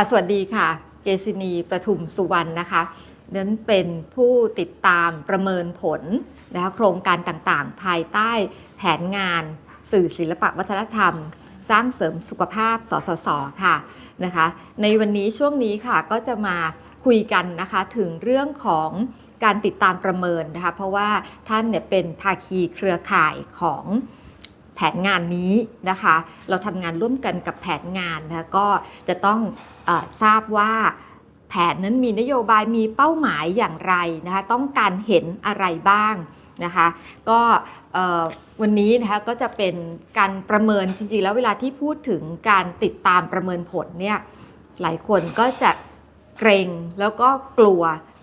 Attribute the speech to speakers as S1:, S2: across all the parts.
S1: ค่ะ สวัสดีค่ะ เกษินีประทุมสุวรรณนะคะนั้นเป็นผู้ติดตามประเมินผลนะคะโครงการต่างๆ ภายใต้แผนงานสื่อศิลปะวัฒนธรรม สร้างเสริมสุขภาพสสสค่ะนะคะ ในวันนี้ช่วงนี้ค่ะก็จะมาคุยกันนะคะถึงเรื่องของการติดตามประเมินนะคะ เพราะว่าท่านเนี่ยเป็นภาคีเครือข่ายของ แผนงานนี้นะคะ เราทำงานร่วมกันกับแผนงานนะคะก็จะต้องอทราบว่าแผนนั้นมีนโยบายมีเป้าหมายอย่างไรนะคะต้องการเห็นอะไรบ้างนะคะก็วันนี้นะคะก็จะเป็นการประเมินจริงๆ แล้วเวลาที่พูดถึงการติดตามประเมินผลเนี่ยหลายคนก็จะเกรงแล้วก็กลัว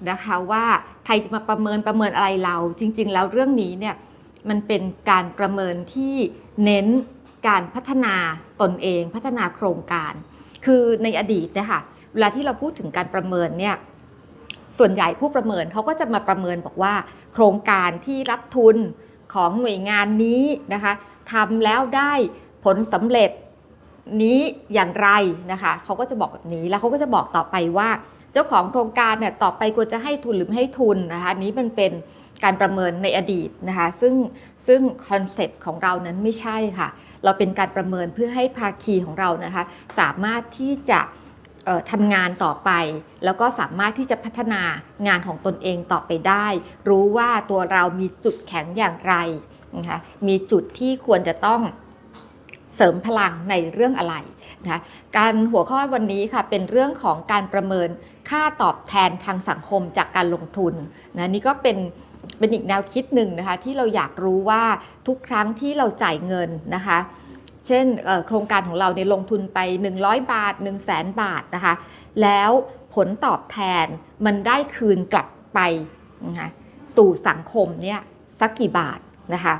S1: นะคะว่าใครจะมาประเมินประเมินอะไรเรา จริง ๆ แล้วเรื่องนี้เนี่ย มันเป็นการประเมินที่เน้นการพัฒนาตนเอง พัฒนาโครงการ คือในอดีตเนะคะเวลาที่เราพูดถึงการประเมินเนี่ยส่วนใหญ่ผู้ประเมินเขาก็จะมาประเมินบอกว่า โครงการที่รับทุนของหน่วยงานนี้นะคะทำแล้วได้ผลสำเร็จนี้อย่างไรนะคะเขาก็จะบอกแบบนี้แล้วเขาก็จะบอกต่อไปว่า เจ้าของโครงการเนี่ยต่อไปควรจะให้ทุนหรือไม่ให้ทุนนะคะนี้มันเป็น การประเมินในอดีตนะคะซึ่งซึ่งคอนเซปต์ของเรานั้นไม่ใช่ค่ะ เราเป็นการประเมินเพื่อให้ภาคีของเรานะคะสามารถที่จะทำงานต่อไป แล้วก็สามารถที่จะพัฒนางานของตนเองต่อไปได้ รู้ว่าตัวเรามีจุดแข็งอย่างไรนะคะมีจุดที่ควรจะต้องเสริมพลังในเรื่องอะไรนะคะการหัวข้อวันนี้ค่ะเป็นเรื่องของการประเมินค่าตอบแทนทางสังคมจากการลงทุนนะนี่ก็เป็น เป็นอีกแนวคิดหนึ่งนะคะที่เราอยากรู้ว่าทุกครั้งที่เราจ่ายเงินนะคะ เช่นโครงการของเราเนี่ยลงทุนไป 100 บาท 1 0 0 0 0แสนบาทนะคะ แล้วผลตอบแทนมันได้คืนกลับไปนะคะสู่สังคมเนี่ยสักกี่บาทนะคะ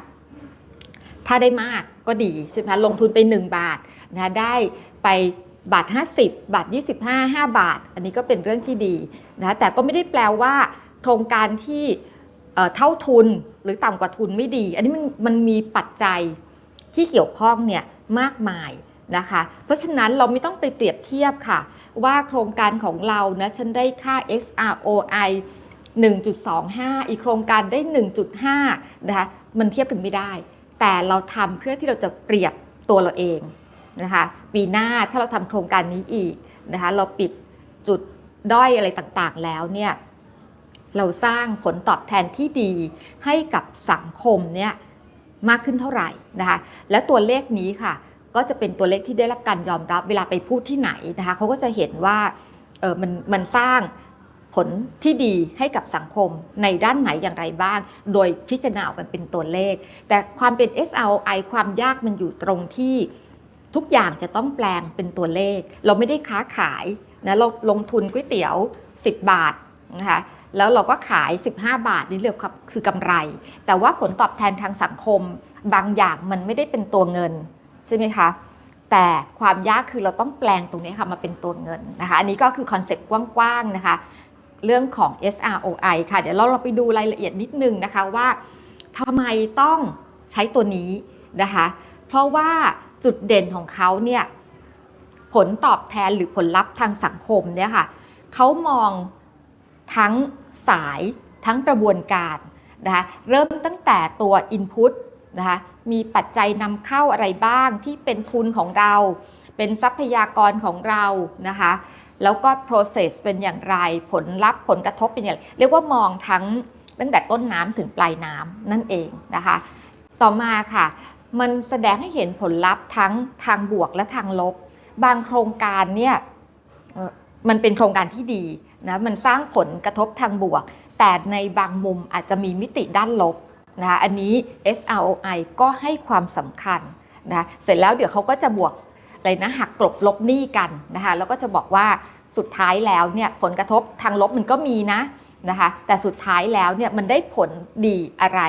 S1: ถ้าได้มากก็ดีใช่ไหมลงทุนไป 1 บาทนะะได้ไปบาท 50 บาท 25 5 บาท อันนี้ก็เป็นเรื่องที่ดีนะะแต่ก็ไม่ได้แปลว่า โครงการที่ เท่าทุนหรือต่ำกว่าทุนไม่ดี อันนี้มันมันมีปัจจัยที่เกี่ยวข้องเนี่ยมากมายนะคะ เพราะฉะนั้นเราไม่ต้องไปเปรียบเทียบค่ะ ว่าโครงการของเรานะฉันได้ค่า XROI 1.25 อีกโครงการได้ 1.5 นะคะ มันเทียบกันไม่ได้ แต่เราทำเพื่อที่เราจะเปรียบตัวเราเองนะคะ ปีหน้าถ้าเราทำโครงการนี้อีกนะคะ เราปิดจุดด้อยอะไรต่างๆแล้วเนี่ย เราสร้างผลตอบแทนที่ดีให้กับสังคมเนี่ยมากขึ้นเท่าไหร่นะคะและตัวเลขนี้ค่ะ ก็จะเป็นตัวเลขที่ได้รับการยอมรับเวลาไปพูดที่ไหนนะคะเขาก็จะเห็นว่าเออมันมันสร้างผลที่ดีให้กับสังคมในด้านไหนอย่างไรบ้าง โดยพิจารณาออกมาเป็นตัวเลข แต่ความเป็น SROI ความยากมันอยู่ตรงที่ทุกอย่างจะต้องแปลงเป็นตัวเลข เราไม่ได้ค้าขายนะเราลงทุนก๋วยเตี๋ยว 10 บาทนะคะ แล้วเราก็ขาย 15 บาทนี่เรียกคือกำไร แต่ว่าผลตอบแทนทางสังคมบางอย่างมันไม่ได้เป็นตัวเงินใช่ไหมคะแต่ความยากคือเราต้องแปลงตรงนี้ค่ะมาเป็นตัวเงินนะคะอันนี้ก็คือคอนเซ็ปต์กว้างๆนะคะเรื่องของ SROI ค่ะ เดี๋ยวเราเราไปดูรายละเอียดนิดนึงนะคะว่าทำไมต้องใช้ตัวนี้นะคะ เพราะว่าจุดเด่นของเขาเนี่ยผลตอบแทนหรือผลลัพธ์ทางสังคมเนี่ยค่ะเขามอง ทั้งสายทั้งกระบวนการนะคะเริ่มตั้งแต่ตัว Input นะคะมีปัจจัยนำเข้าอะไรบ้างที่เป็นทุนของเรา เป็นทรัพยากรของเรานะคะแล้วก็ process เป็นอย่างไรผลลัพธ์ผลกระทบเป็นอย่างไรเรียกว่ามองทั้งตั้งแต่ต้นน้ำถึงปลายน้ำนั่นเองนะคะ ต่อมาค่ะ มันแสดงให้เห็นผลลัพธ์ทั้งทางบวกและทางลบ บางโครงการเนี่ยมันเป็นโครงการที่ดี นะมันสร้างผลกระทบทางบวก แต่ในบางมุมอาจจะมีมิติด้านลบนะคะอันนี้ SROI ก็ให้ความสำคัญนะคะเสร็จแล้วเดี๋ยวเขาก็จะบวกอะไรนะหักกลบลบหนี้กันนะคะแล้วก็จะบอกว่าสุดท้ายแล้วเนี่ยผลกระทบทางลบมันก็มีนะนะคะแต่สุดท้ายแล้วเนี่ยมันได้ผลดีอะไร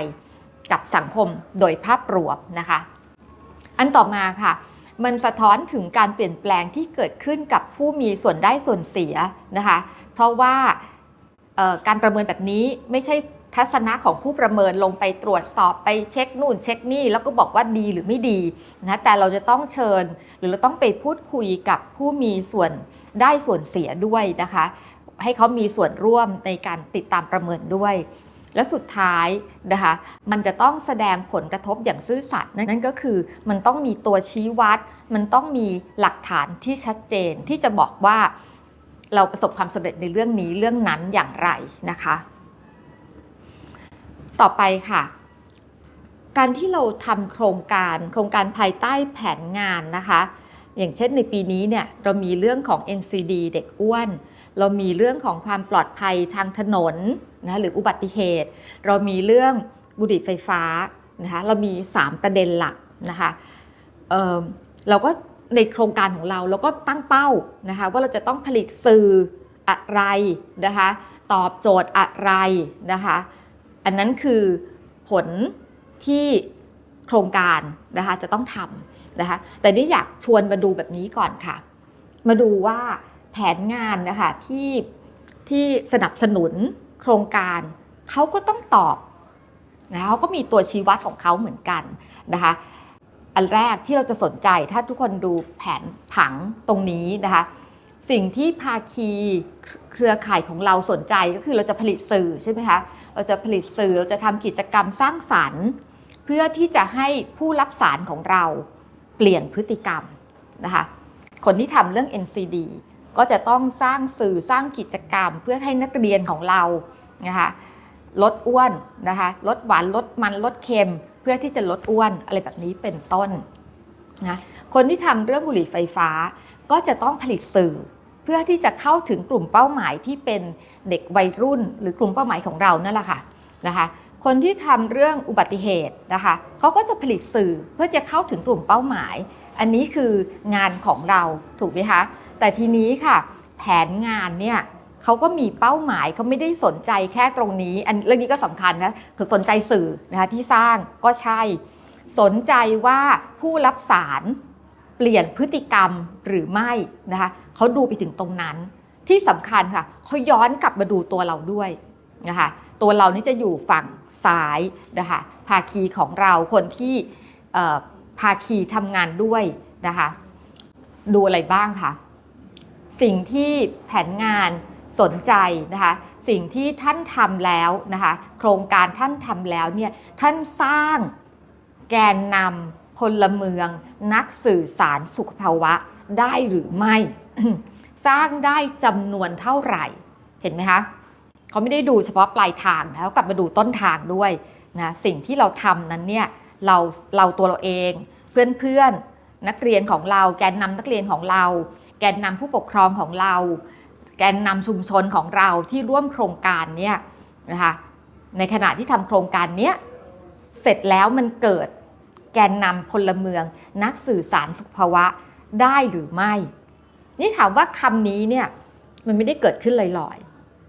S1: กับสังคมโดยภาพรวมนะคะ อันต่อมาค่ะ มันสะท้อนถึงการเปลี่ยนแปลงที่เกิดขึ้นกับผู้มีส่วนได้ส่วนเสียนะคะ เพราะว่าการประเมินแบบนี้ไม่ใช่ทัศนะของผู้ประเมินลงไปตรวจสอบไปเช็คนู่นเช็คนี่แล้วก็บอกว่าดีหรือไม่ดีนะแต่เราจะต้องเชิญ หรือเราต้องไปพูดคุยกับผู้มีส่วนได้ส่วนเสียด้วยนะคะ ให้เขามีส่วนร่วมในการติดตามประเมินด้วย และสุดท้ายนะคะมันจะต้องแสดงผลกระทบอย่างซื่อสัตย์นั่นก็คือมันต้องมีตัวชี้วัด มันต้องมีหลักฐานที่ชัดเจนที่จะบอกว่าเราประสบความสำเร็จในเรื่องนี้เรื่องนั้นอย่างไรนะคะ ต่อไปค่ะ การที่เราทำโครงการโครงการภายใต้แผนงานนะคะ อย่างเช่นในปีนี้เนี่ยเรามีเรื่องของ NCD เด็กอ้วน เรามีเรื่องของความปลอดภัยทางถนนนะหรืออุบัติเหตุ เรามีเรื่องบุหรี่ไฟฟ้านะคะเรามี 3 ประเด็นหลักนะคะเเราก็ในโครงการของเราเราก็ตั้งเป้านะคะว่าเราจะต้องผลิตสื่ออะไรนะคะตอบโจทย์อะไรนะคะอันนั้นคือผลที่โครงการนะคะจะต้องทำนะคะแต่นี่อยากชวนมาดูแบบนี้ก่อนค่ะ มาดูว่า แผนงานนะคะที่ที่สนับสนุนโครงการเขาก็ต้องตอบนะเขาก็มีตัวชี้วัดของเขาเหมือนกันนะคะอันแรกที่เราจะสนใจถ้าทุกคนดูแผนผังตรงนี้นะคะสิ่งที่ภาคีเครือข่ายของเราสนใจก็คือเราจะผลิตสื่อใช่ไหมคะเราจะผลิตสื่อเราจะทำกิจกรรมสร้างสรรค์ เพื่อที่จะให้ผู้รับสารของเราเปลี่ยนพฤติกรรมนะคะคนที่ทำเรื่อง NCD ก็จะต้องสร้างสื่อสร้างกิจกรรม เพื่อให้นักเรียนของเรานะคะลดอ้วนนะคะลดหวานลดมันลดเค็ม เพื่อที่จะลดอ้วนอะไรแบบนี้เป็นต้นนะคนที่ทำเรื่องบุหรี่ไฟฟ้า ก็จะต้องผลิตสื่อ เพื่อที่จะเข้าถึงกลุ่มเป้าหมายที่เป็นเด็กวัยรุ่น หรือกลุ่มเป้าหมายของเรานั่นแหละค่ะนะคะคนที่ทำเรื่องอุบัติเหตุนะคะเขาก็จะผลิตสื่อเพื่อจะเข้าถึงกลุ่มเป้าหมาย อันนี้คืองานของเราถูกไหมคะ แต่ทีนี้ค่ะแผนงานเนี่ยเขาก็มีเป้าหมายเขาไม่ได้สนใจแค่ตรงนี้ อันเรื่องนี้ก็สำคัญนะคือสนใจสื่อนะคะที่สร้างก็ใช่ สนใจว่าผู้รับสารเปลี่ยนพฤติกรรมหรือไม่นะคะเขาดูไปถึงตรงนั้น ที่สำคัญค่ะเขาย้อนกลับมาดูตัวเราด้วยนะคะตัวเรานี่จะอยู่ฝั่งซ้ายนะคะภาคีของเราคนที่ภาคีทำงานด้วยนะคะดูอะไรบ้างคะ สิ่งที่แผนงานสนใจนะคะสิ่งที่ท่านทำแล้วนะคะโครงการท่านทำแล้วเนี่ยท่านสร้างแกนนำพลเมือง นักสื่อสารสุขภาวะได้หรือไม่ สร้างได้จำนวนเท่าไหร่เห็นไหมคะเขาไม่ได้ดูเฉพาะปลายทางแล้วกลับมาดูต้นทางด้วยนะสิ่งที่เราทำนั้นเนี่ยเราเราตัวเราเอง เพื่อนๆนักเรียนของเราแกนนำนักเรียนของเรา แกนนำผู้ปกครองของเรา แกนนำชุมชนของเราที่ร่วมโครงการเนี่ยนะคะในขณะที่ทำโครงการเนี้ยเสร็จแล้วมันเกิดแกนนำพลเมือง นักสื่อสารสุขภาวะได้หรือไม่ นี่ถามว่าคำนี้เนี่ยมันไม่ได้เกิดขึ้นลอย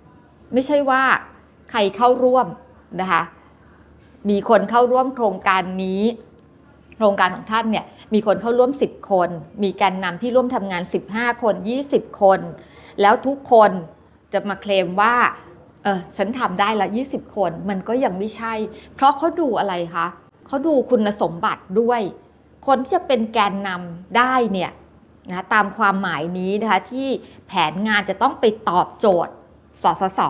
S1: ๆ ไม่ใช่ว่าใครเข้าร่วมนะคะมีคนเข้าร่วมโครงการนี้ โครงการของท่านเนี่ยมีคนเข้าร่วม 10 คน มีแกนนำที่ร่วมทำงาน 15 คน 20 คน แล้วทุกคนจะมาเคลมว่าเออฉันทำได้ละ 20 คน มันก็ยังไม่ใช่ เพราะเขาดูอะไรคะเขาดูคุณสมบัติด้วย คนที่จะเป็นแกนนำได้เนี่ยนะตามความหมายนี้นะคะที่แผนงานจะต้องไปตอบโจทย์สสส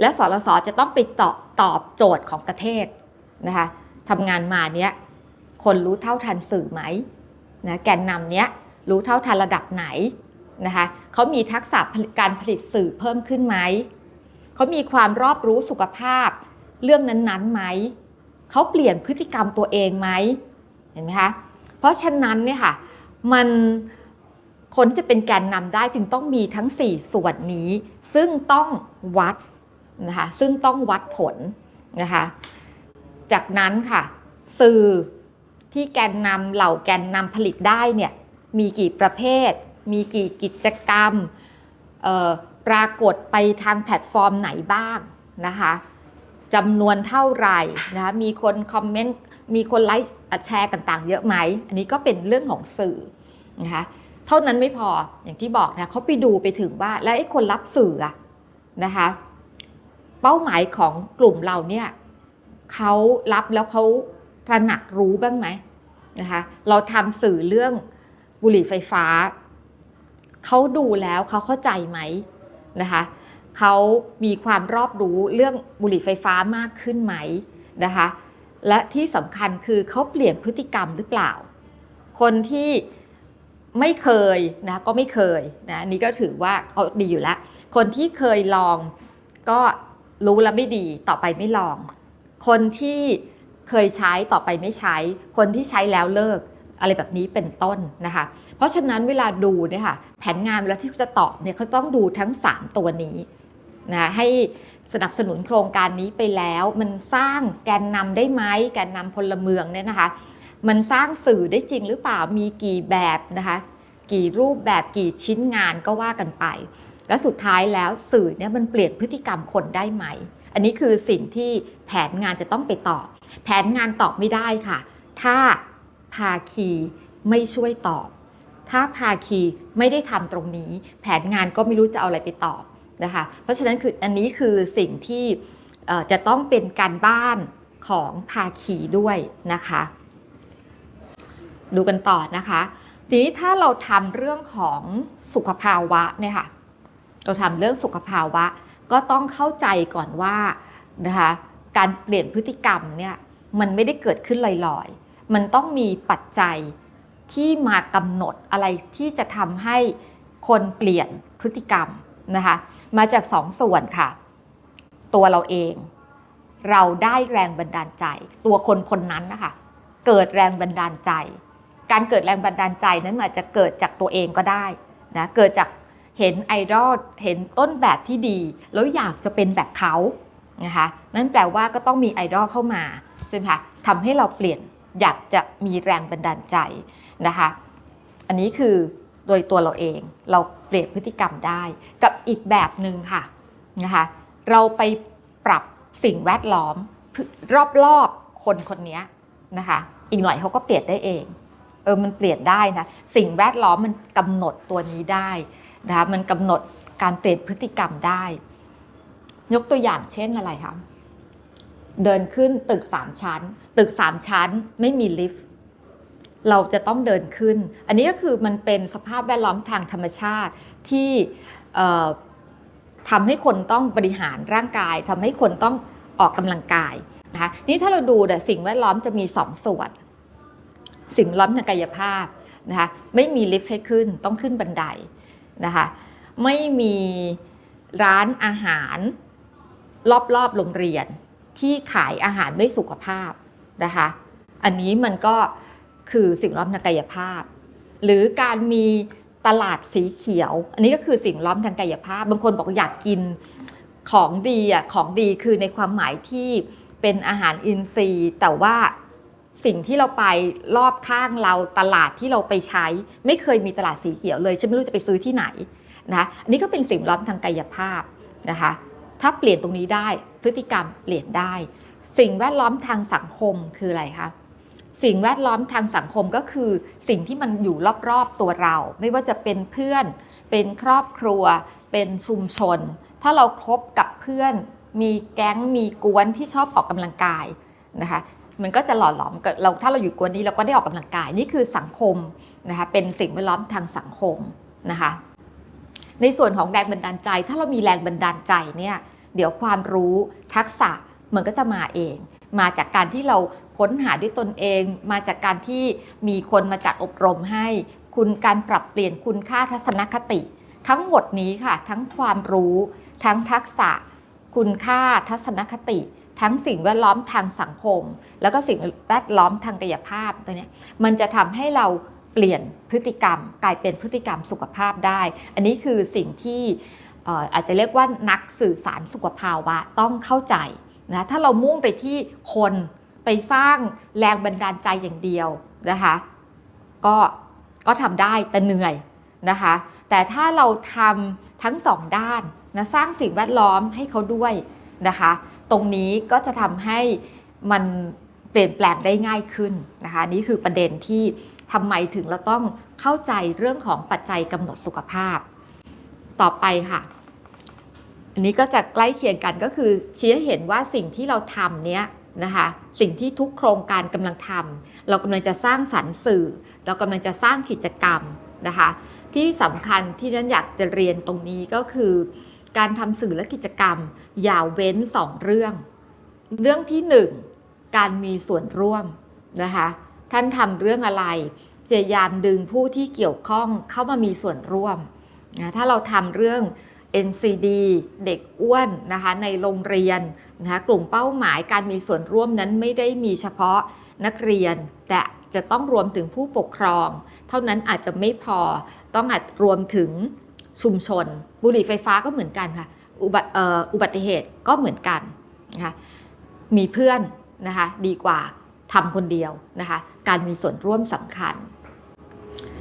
S1: และสสสจะต้องไปตอบตอบโจทย์ของประเทศนะคะทำงานมาเนี้ย คนรู้เท่าทันสื่อไหมนะแกนนำเนี้ยรู้เท่าทันระดับไหนนะคะเขามีทักษะการผลิตสื่อเพิ่มขึ้นไหมเขามีความรอบรู้สุขภาพเรื่องนั้นๆไหมเขาเปลี่ยนพฤติกรรมตัวเองไหมเห็นไหมคะเพราะฉะนั้นเนี่ยค่ะมันคนที่จะเป็นแกนนำได้จึงต้องมีทั้ง 4 ส่วนนี้ ซึ่งต้องวัดนะคะซึ่งต้องวัดผลนะคะจากนั้นค่ะสื่อ ที่แกนนำเหล่าแกนนำผลิตได้เนี่ยมีกี่ประเภท มีกี่กิจกรรมปรากฏไปทางแพลตฟอร์มไหนบ้างนะคะจำนวนเท่าไหร่นะคะมีคนคอมเมนต์มีคนไลค์แชร์ต่างๆ เยอะไหม อันนี้ก็เป็นเรื่องของสื่อนะคะเท่านั้นไม่พออย่างที่บอกนะเขาไปดูไปถึงว่าแล้วไอ้คนรับสื่อนะคะเป้าหมายของกลุ่มเราเนี่ยเขารับแล้วเขาตระหนักรู้บ้างไหม นะคะเราทำสื่อเรื่องบุหรี่ไฟฟ้า เขาดูแล้วเขาเข้าใจไหมนะคะเขามีความรอบรู้เรื่องบุหรี่ไฟฟ้ามากขึ้นไหมนะคะและที่สำคัญคือเขาเปลี่ยนพฤติกรรมหรือเปล่า คนที่ไม่เคยนะก็ไม่เคยนะนนี้ก็ถือว่าเขาดีอยู่แล้ว คนที่เคยลองก็รู้แล้วไม่ดีต่อไปไม่ลอง คนที่ เคยใช้ต่อไปไม่ใช้ คนที่ใช้แล้วเลิกอะไรแบบนี้เป็นต้นนะคะ เพราะฉะนั้นเวลาดูเนี่ยค่ะแผนงานเวลาที่จะตอบเนี่ยเขาต้องดูทั้ง 3 ตัวนี้นะให้สนับสนุนโครงการนี้ไปแล้ว มันสร้างแกนนำได้ไหมแกนนำพลเมืองเนี่ยนะคะ มันสร้างสื่อได้จริงหรือเปล่ามีกี่แบบนะคะ กี่รูปแบบกี่ชิ้นงานก็ว่ากันไป และสุดท้ายแล้วสื่อเนี่ยมันเปลี่ยนพฤติกรรมคนได้ไหม อันนี้คือสิ่งที่แผนงานจะต้องไปตอบ แผนงานตอบไม่ได้ค่ะ ถ้าภาคีไม่ช่วยตอบ ถ้าภาคีไม่ได้ทำตรงนี้ แผนงานก็ไม่รู้จะเอาอะไรไปตอบนะคะ เพราะฉะนั้นคืออันนี้คือสิ่งที่จะต้องเป็นการบ้านของภาคีด้วยนะคะ ดูกันต่อนะคะทีนี้ถ้าเราทำเรื่องของสุขภาวะเนี่ยค่ะเราทำเรื่องสุขภาวะก็ต้องเข้าใจก่อนว่านะคะ การเปลี่ยนพฤติกรรมเนี่ยมันไม่ได้เกิดขึ้นลอยๆ มันต้องมีปัจจัยที่มากำหนดอะไรที่จะทำให้คนเปลี่ยนพฤติกรรมนะคะมาจากสองส่วนค่ะ ตัวเราเอง เราได้แรงบันดาลใจ ตัวคนคนนั้นนะคะเกิดแรงบันดาลใจ การเกิดแรงบันดาลใจนั้นอาจจะเกิดจากตัวเองก็ได้นะเกิดจากเห็นไอดอลเห็นต้นแบบที่ดี แล้วอยากจะเป็นแบบเขา นะคะนั่นแปลว่าก็ต้องมีไอดอลเข้ามาใช่ไหมคะทำให้เราเปลี่ยนอยากจะมีแรงบันดาลใจนะคะอันนี้คือโดยตัวเราเองเราเปลี่ยนพฤติกรรมได้กับอีกแบบหนึ่งค่ะนะคะเราไปปรับสิ่งแวดล้อมรอบๆคนคนนี้นะคะอีกหน่อยเขาก็เปลี่ยนได้เองเออมันเปลี่ยนได้นะสิ่งแวดล้อมมันกำหนดตัวนี้ได้นะคะมันกำหนดการเปลี่ยนพฤติกรรมได้ ยกตัวอย่างเช่นอะไรคะเดินขึ้นตึกสามชั้น ตึกสามชั้นไม่มีลิฟต์เราจะต้องเดินขึ้น อันนี้ก็คือมันเป็นสภาพแวดล้อมทางธรรมชาติที่ทำให้คนต้องบริหารร่างกายทำให้คนต้องออกกำลังกายนะคะนี่ถ้าเราดูเนี่ยสิ่งแวดล้อมจะมีสองส่วน สิ่งล้อมทางกายภาพนะคะไม่มีลิฟต์ให้ขึ้นต้องขึ้นบันไดนะคะไม่มีร้านอาหาร รอบๆโรงเรียนที่ขายอาหารไม่สุขภาพนะคะ อันนี้มันก็คือสิ่งล้อมทางกายภาพ หรือการมีตลาดสีเขียว อันนี้ก็คือสิ่งล้อมทางกายภาพ บางคนบอกอยากกินของดีอะของดีคือในความหมายที่เป็นอาหารอินทรีย์ แต่ว่าสิ่งที่เราไปรอบข้างเราตลาดที่เราไปใช้ ไม่เคยมีตลาดสีเขียวเลยฉันไม่รู้จะไปซื้อที่ไหนนะอันนี้ก็เป็นสิ่งล้อมทางกายภาพนะคะ ถ้าเปลี่ยนตรงนี้ได้ พฤติกรรมเปลี่ยนได้ สิ่งแวดล้อมทางสังคมคืออะไรคะสิ่งแวดล้อมทางสังคมก็คือ สิ่งที่มันอยู่รอบๆตัวเรา ไม่ว่าจะเป็นเพื่อน เป็นครอบครัว เป็นชุมชน ถ้าเราครบกับเพื่อน มีแก๊งมีกวนที่ชอบออกกำลังกายนะคะมันก็จะหล่อหลอมเราถ้าเราอยู่กวนนี้เราก็ได้ออกกำลังกายนี่คือสังคมนะคะเป็นสิ่งแวดล้อมทางสังคมนะคะ ในส่วนของแรงบันดาลใจ ถ้าเรามีแรงบันดาลใจเนี่ยเดี๋ยวความรู้ทักษะมันก็จะมาเอง มาจากการที่เราค้นหาด้วยตนเอง มาจากการที่มีคนมาจัดอบรมให้ คุณการปรับเปลี่ยนคุณค่าทัศนคติ ทั้งหมดนี้ค่ะ ทั้งความรู้ ทั้งทักษะ คุณค่าทัศนคติ ทั้งสิ่งแวดล้อมทางสังคม แล้วก็สิ่งแวดล้อมทางกายภาพตัวนี้มันจะทำให้เรา เปลี่ยนพฤติกรรม กลายเป็นพฤติกรรมสุขภาพได้ อันนี้คือสิ่งที่อออาจจะเรียกว่านักสื่อสารสุขภาวะต้องเข้าใจนะถ้าเรามุ่งไปที่คนไปสร้างแรงบันดาลใจอย่างเดียวนะคะก็ก็ทำได้แต่เหนื่อยนะคะแต่ถ้าเราทำทั้งสองด้านนะสร้างสิ่งแวดล้อมให้เขาด้วยนะคะตรงนี้ก็จะทำให้มันเปลี่ยนแปลงได้ง่ายขึ้นนะคะนี่คือประเด็นที่ ทำไมถึงเราต้องเข้าใจเรื่องของปัจจัยกำหนดสุขภาพ ต่อไปค่ะ อันนี้ก็จะใกล้เคียงกันก็คือชี้ให้เห็นว่าสิ่งที่เราทำเนี้ยนะคะสิ่งที่ทุกโครงการกำลังทำเรากำลังจะสร้างสรรค์สื่อ เรากำลังจะสร้างกิจกรรมนะคะที่สำคัญที่นั้นอยากจะเรียนตรงนี้ก็คือ การทำสื่อและกิจกรรม อย่าเว้นสองเรื่อง เรื่องที่หนึ่งการมีส่วนร่วมนะคะ ท่านทำเรื่องอะไรพยายามดึงผู้ที่เกี่ยวข้องเข้ามามีส่วนร่วมนะถ้าเราทำเรื่อง NCD เด็กอ้วนนะคะในโรงเรียนนะคะกลุ่มเป้าหมายการมีส่วนร่วมนั้นไม่ได้มีเฉพาะนักเรียน แต่จะต้องรวมถึงผู้ปกครอง เท่านั้นอาจจะไม่พอต้องอาจรวมถึงชุมชน บุหรี่ไฟฟ้าก็เหมือนกันค่ะอุบัติเอ่ออุบัติเหตุก็เหมือนกันนะคะมีเพื่อนนะคะดีกว่าทำคนเดียวนะคะ การมีส่วนร่วมสำคัญ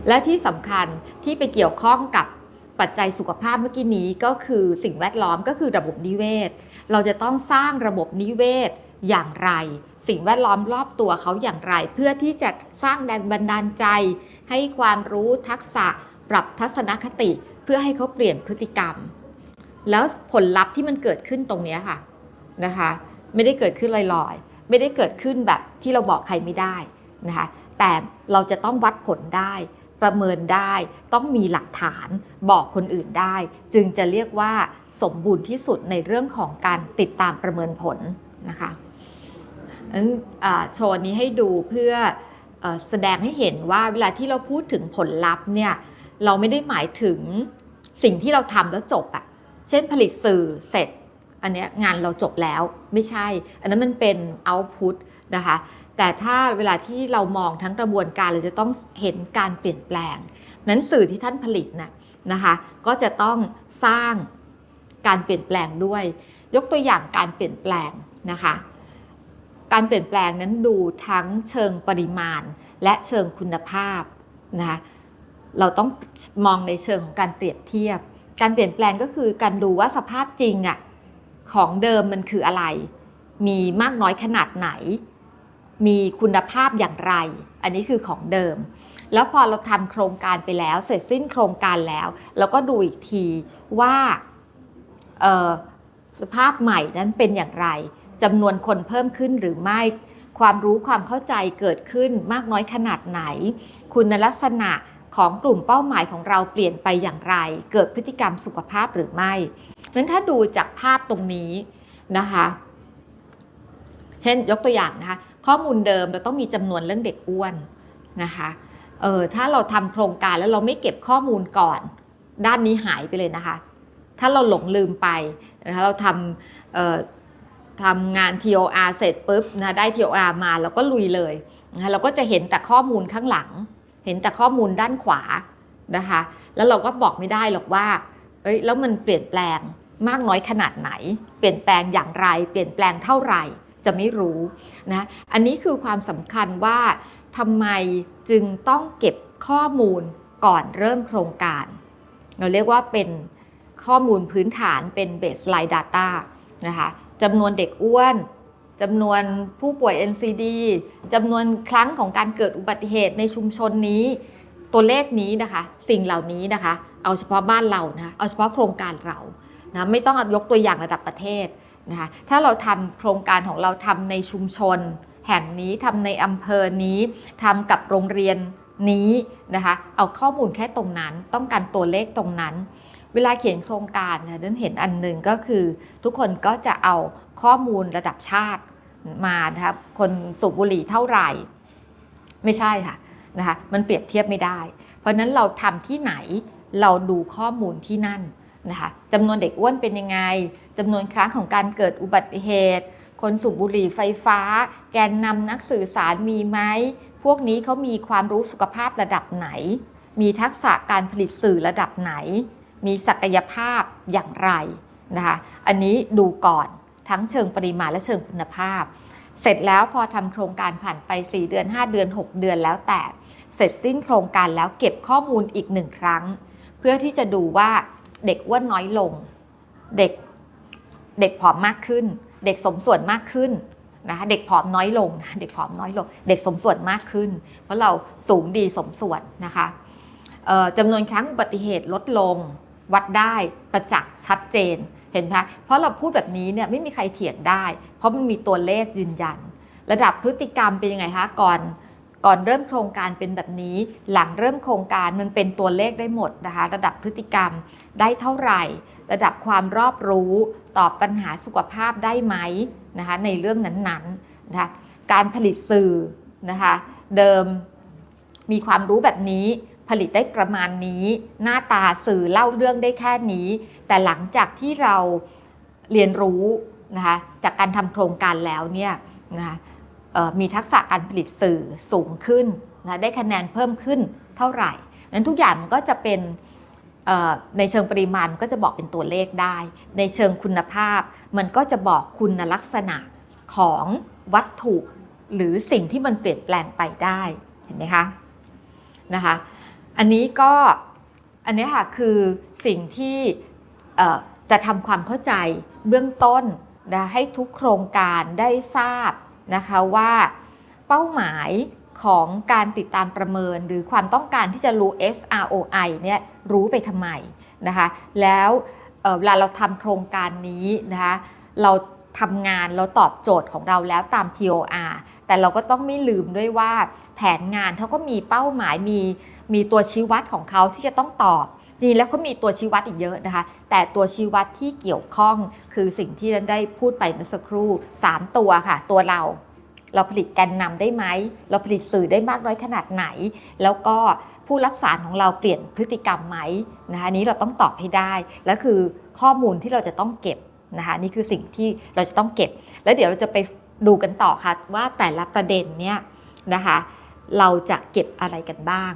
S1: และที่สำคัญที่ไปเกี่ยวข้องกับปัจจัยสุขภาพเมื่อกี้นี้ก็คือสิ่งแวดล้อมก็คือระบบนิเวศ เราจะต้องสร้างระบบนิเวศอย่างไร สิ่งแวดล้อมรอบตัวเขาอย่างไร เพื่อที่จะสร้างแรงบันดาลใจ ให้ความรู้ทักษะปรับทัศนคติ เพื่อให้เขาเปลี่ยนพฤติกรรม แล้วผลลัพธ์ที่มันเกิดขึ้นตรงนี้ค่ะนะคะ ไม่ได้เกิดขึ้นลอยๆ ไม่ได้เกิดขึ้นแบบที่เราบอกใครไม่ได้ นะคะแต่เราจะต้องวัดผลได้ ประเมินได้ต้องมีหลักฐานบอกคนอื่นได้ จึงจะเรียกว่าสมบูรณ์ที่สุดในเรื่องของการติดตามประเมินผลนะคะนั้นโชว์นี้ให้ดูเพื่ออแสดงให้เห็นว่าเวลาที่เราพูดถึงผลลัพธ์เนี่ยเราไม่ได้หมายถึงสิ่งที่เราทำแล้วจบอะเช่นผลิตสื่อเสร็จ อันเนี้ยงานเราจบแล้วไม่ใช่ อันนั้นมันเป็นเอาต์พุตนะคะ แต่ถ้าเวลาที่เรามองทั้งกระบวนการเราจะต้องเห็นการเปลี่ยนแปลง นั้นสื่อที่ท่านผลิตนะนะคะ ก็จะต้องสร้างการเปลี่ยนแปลงด้วย ยกตัวอย่างการเปลี่ยนแปลงนะคะ การเปลี่ยนแปลงนั้นดูทั้งเชิงปริมาณและเชิงคุณภาพนะคะเราต้องมองในเชิงของการเปรียบเทียบ การเปลี่ยนแปลงก็คือการดูว่าสภาพจริงอะของเดิมมันคืออะไร มีมากน้อยขนาดไหน มีคุณภาพอย่างไร อันนี้คือของเดิม แล้วพอเราทำโครงการไปแล้ว เสร็จสิ้นโครงการแล้วเราก็ดูอีกทีว่าสภาพใหม่นั้นเป็นอย่างไรจำนวนคนเพิ่มขึ้นหรือไม่ ความรู้ความเข้าใจเกิดขึ้นมากน้อยขนาดไหน คุณลักษณะของกลุ่มเป้าหมายของเราเปลี่ยนไปอย่างไร เกิดพฤติกรรมสุขภาพหรือไม่นั้นถ้าดูจากภาพตรงนี้นะคะ เช่นยกตัวอย่างนะคะ ข้อมูลเดิมเราต้องมีจำนวนเรื่องเด็กอ้วนนะคะเออถ้าเราทำโครงการแล้วเราไม่เก็บข้อมูลก่อน ด้านนี้หายไปเลยนะคะ ถ้าเราหลงลืมไปนะคะเราทำเอ่อทำงาน TOR เสร็จปุ๊บนะได้ TOR มาเราก็ลุยเลยนะคะเราก็จะเห็นแต่ข้อมูลข้างหลัง เห็นแต่ข้อมูลด้านขวานะคะ แล้วเราก็บอกไม่ได้หรอกว่าเอ้ยแล้วมันเปลี่ยนแปลงมากน้อยขนาดไหน เปลี่ยนแปลงอย่างไร เปลี่ยนแปลงเท่าไหร่ จะไม่รู้นะอันนี้คือความสำคัญว่าทำไมจึงต้องเก็บข้อมูลก่อนเริ่มโครงการ เราเรียกว่าเป็นข้อมูลพื้นฐานเป็น baseline data นะคะจำนวนเด็กอ้วนจำนวนผู้ป่วย NCD จำนวนครั้งของการเกิดอุบัติเหตุในชุมชนนี้ ตัวเลขนี้นะคะ สิ่งเหล่านี้นะคะ เอาเฉพาะบ้านเรานะเอาเฉพาะโครงการเรานะไม่ต้องยกตัวอย่างระดับประเทศ นะคะถ้าเราทำโครงการของเราทำในชุมชน แห่งนี้ทำในอำเภอนี้ทำกับโรงเรียนนี้นะคะเอาข้อมูลแค่ตรงนั้น ต้องการตัวเลขตรงนั้น เวลาเขียนโครงการเนี่ยนั้นเห็นอันหนึ่งก็คือ ทุกคนก็จะเอาข้อมูลระดับชาติมานะครับคนสูบบุหรี่เท่าไหร่ ไม่ใช่ค่ะนะคะมันเปรียบเทียบไม่ได้ เพราะนั้นเราทำที่ไหนเราดูข้อมูลที่นั่น นะคะจำนวนเด็กอ้วนเป็นยังไงจำนวนครั้งของการเกิดอุบัติเหตุ คนสูบบุหรี่ไฟฟ้า แกนนำนักสื่อสารมีไหมพวกนี้เขามีความรู้สุขภาพระดับไหน มีทักษะการผลิตสื่อระดับไหน มีศักยภาพอย่างไรนะคะอันนี้ดูก่อนทั้งเชิงปริมาณและเชิงคุณภาพ เสร็จแล้วพอทำโครงการผ่านไป 4 เดือน 5 เดือน 6 เดือนแล้วแต่ เสร็จสิ้นโครงการแล้วเก็บข้อมูลอีกหนึ่งครั้ง เพื่อที่จะดูว่า เด็กอ้วนน้อยลง เด็กเด็กผอมมากขึ้น เด็กสมส่วนมากขึ้นนะคะเด็กผอมน้อยลง เด็กผอมน้อยลง เด็กสมส่วนมากขึ้น เพราะเราสูงดีสมส่วนนะคะจำนวนครั้งอุบัติเหตุลดลงวัดได้ประจักษ์ชัดเจนเห็นไหมเพราะเราพูดแบบนี้เนี่ยไม่มีใครเถียงได้ เพราะมันมีตัวเลขยืนยัน ระดับพฤติกรรมเป็นยังไงคะก่อน ก่อนเริ่มโครงการเป็นแบบนี้ หลังเริ่มโครงการมันเป็นตัวเลขได้หมดนะคะ ระดับพฤติกรรมได้เท่าไหร่ ระดับความรอบรู้ตอบปัญหาสุขภาพได้ไหมนะคะในเรื่องนั้นๆนะคะการผลิตสื่อนะคะเดิมมีความรู้แบบนี้ผลิตได้ประมาณนี้ หน้าตาสื่อเล่าเรื่องได้แค่นี้ แต่หลังจากที่เราเรียนรู้นะคะจากการทำโครงการแล้วเนี่ยนะคะ มีทักษะการผลิตสื่อสูงขึ้นนะได้คะแนนเพิ่มขึ้นเท่าไหร่นั้นทุกอย่างมันก็จะเป็นในเชิงปริมาณก็จะบอกเป็นตัวเลขได้ ในเชิงคุณภาพ มันก็จะบอกคุณลักษณะของวัตถุ หรือสิ่งที่มันเปลี่ยนแปลงไปได้เห็นไหมคะนะคะอันนี้ก็อันนี้ค่ะคือสิ่งที่จะทำความเข้าใจเบื้องต้นนะให้ทุกโครงการได้ทราบ นะคะว่าเป้าหมายของการติดตามประเมินหรือความต้องการที่จะรู้ SROI เนี่ยรู้ไปทำไมนะคะแล้วเวลาเราทำโครงการนี้นะคะเราทำงานเราตอบโจทย์ของเราแล้วตาม TOR แต่เราก็ต้องไม่ลืมด้วยว่าแผนงานเขาก็มีเป้าหมายมีมีตัวชี้วัดของเขาที่จะต้องตอบ จริงแล้วเขามีตัวชี้วัดอีกเยอะนะคะ แต่ตัวชี้วัดที่เกี่ยวข้องคือสิ่งที่เราได้พูดไปเมื่อสักครู่ 3 ตัวค่ะ ตัวเรา เราผลิตแกนนำได้ไหม เราผลิตสื่อได้มากน้อยขนาดไหน แล้วก็ผู้รับสารของเราเปลี่ยนพฤติกรรมไหมนะคะนนี้เราต้องตอบให้ได้ และคือข้อมูลที่เราจะต้องเก็บนะคะนี่คือสิ่งที่เราจะต้องเก็บ แล้วเดี๋ยวเราจะไปดูกันต่อค่ะว่าแต่ละประเด็นเนี่ยนะคะเราจะเก็บอะไรกันบ้าง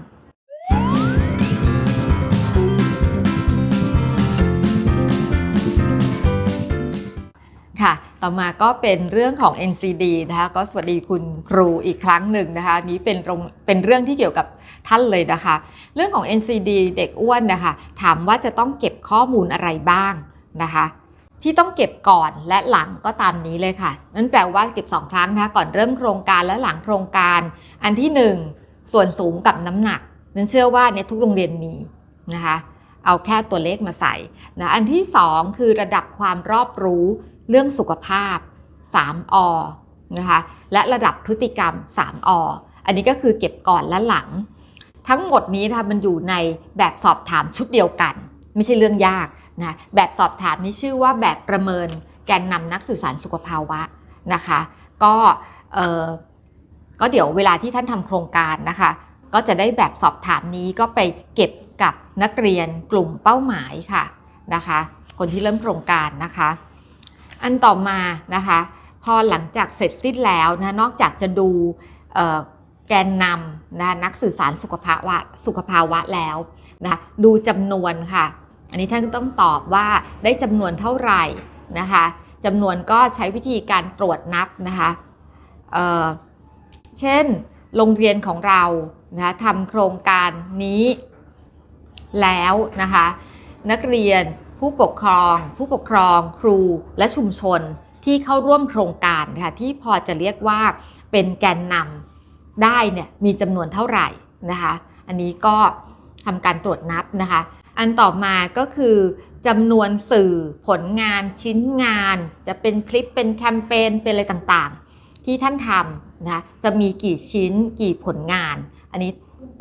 S1: ต่อมาก็เป็นเรื่องของ NCD นะคะก็สวัสดีคุณครูอีกครั้งหนึ่งนะคะนี้เป็นรงเป็นเรื่องที่เกี่ยวกับท่านเลยนะคะ เรื่องของ NCD เด็กอ้วนนะคะถามว่าจะต้องเก็บข้อมูลอะไรบ้างนะคะที่ต้องเก็บก่อนและหลังก็ตามนี้เลยค่ะ นั่นแปลว่าเก็บ 2 ครั้งนะคะก่อนเริ่มโครงการและหลังโครงการ อันที่ 1 ส่วนสูงกับน้ำหนัก นั้นเชื่อว่าเนี่ยทุกโรงเรียนมีนะคะเอาแค่ตัวเลขมาใส่นะอันที่ 2 คือระดับความรอบรู้ เรื่องสุขภาพ 3อนะคะและระดับพฤติกรรม 3ออันนี้ก็คือเก็บก่อนและหลัง ทั้งหมดนี้นะคะมันอยู่ในแบบสอบถามชุดเดียวกัน ไม่ใช่เรื่องยากนะแบบสอบถามนี้ชื่อว่าแบบประเมินแกนนำนักสื่อสารสุขภาวะนะคะ ก็เออก็เดี๋ยวเวลาที่ท่านทำโครงการนะคะ ก็จะได้แบบสอบถามนี้ก็ไปเก็บกับนักเรียนกลุ่มเป้าหมายค่ะนะคะ คนที่เริ่มโครงการนะคะ อันต่อมานะคะ พอหลังจากเสร็จสิ้นแล้วนะนอกจากจะดูแกนนำนะนักสื่อสารสุขภาวะสุขภาวะแล้วนะดูจำนวนค่ะ อันนี้ท่านต้องตอบว่าได้จำนวนเท่าไหร่นะคะจำนวนก็ใช้วิธีการตรวจนับนะคะเเช่น โรงเรียนของเรานะะทำโครงการนี้แล้วนะคะ นักเรียน ผู้ปกครอง ผู้ปกครอง ครูและชุมชนที่เข้าร่วมโครงการค่ะที่พอจะเรียกว่าเป็นแกนนำได้เนี่ยมีจำนวนเท่าไหร่นะคะอันนี้ก็ทำการตรวจนับนะคะอันต่อมาก็คือจำนวนสื่อผลงานชิ้นงาน จะเป็นคลิปเป็นแคมเปญเป็นอะไรต่างๆ ที่ท่านทำนะคะจะมีกี่ชิ้นกี่ผลงาน อันนี้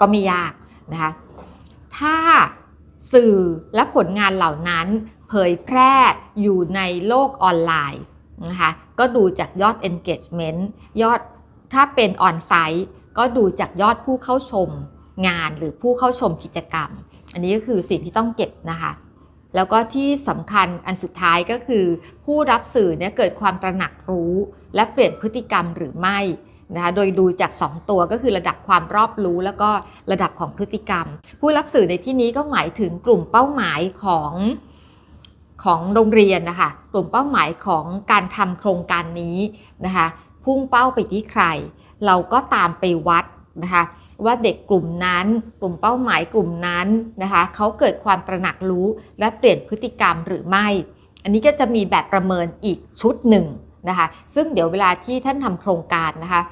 S1: ก็ไม่ยากนะคะถ้า สื่อและผลงานเหล่านั้น เผยแพร่อยู่ในโลกออนไลน์นะคะก็ดูจากยอด engagement ยอดถ้าเป็นออนไซต์ก็ดูจากยอดผู้เข้าชมงานหรือผู้เข้าชมกิจกรรม อันนี้ก็คือสิ่งที่ต้องเก็บนะคะแล้วก็ที่สำคัญอันสุดท้ายก็คือ ผู้รับสื่อเนี่ยเกิดความตระหนักรู้ และเปลี่ยนพฤติกรรมหรือไม่ นะคะโดยดูจาก 2 ตัวก็คือระดับความรอบรู้ แล้วก็ระดับของพฤติกรรม ผู้รับสื่อในที่นี้ก็หมายถึงกลุ่มเป้าหมายของของโรงเรียนนะคะกลุ่มเป้าหมายของการทำโครงการนี้นะคะพุ่งเป้าไปที่ใคร เราก็ตามไปวัดนะคะว่าเด็กกลุ่มนั้น กลุ่มเป้าหมายกลุ่มนั้นนะคะเขาเกิดความตระหนักรู้และเปลี่ยนพฤติกรรมหรือไม่ อันนี้ก็จะมีแบบประเมินอีกชุดหนึ่ง นะคะ ซึ่งเดี๋ยวเวลาที่ท่านทำโครงการนะคะ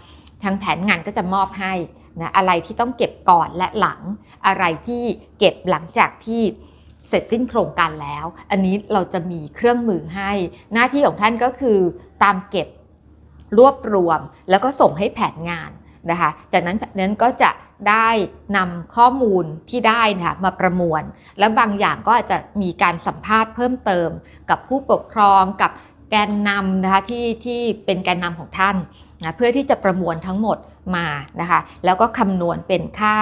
S1: ทางแผนงานก็จะมอบให้นะอะไรที่ต้องเก็บก่อนและหลังอะไรที่เก็บหลังจากที่เสร็จสิ้นโครงการแล้ว อันนี้เราจะมีเครื่องมือให้ หน้าที่ของท่านก็คือตามเก็บรวบรวม แล้วก็ส่งให้แผนงานนะคะ จากนั้นนั้นก็จะได้นำข้อมูลที่ได้นะคะมาประมวล แล้วบางอย่างก็อาจจะมีการสัมภาษณ์เพิ่มเติม กับผู้ปกครองกับ แกนนำนะคะที่ที่เป็นแกนนำของท่านนะเพื่อที่จะประมวลทั้งหมดมานะคะแล้วก็คำนวณเป็นค่า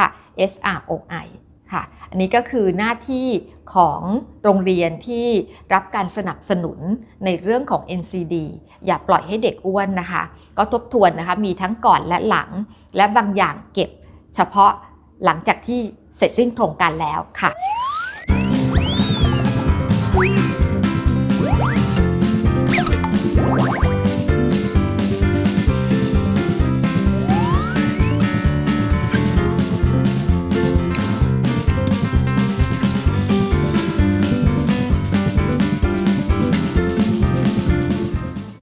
S1: SROI ค่ะอันนี้ก็คือหน้าที่ของโรงเรียนที่รับการสนับสนุนในเรื่องของ NCD อย่าปล่อยให้เด็กอ้วนนะคะ ก็ทบทวนนะคะมีทั้งก่อนและหลัง และบางอย่างเก็บเฉพาะหลังจากที่เสร็จสิ้นโครงการแล้วค่ะ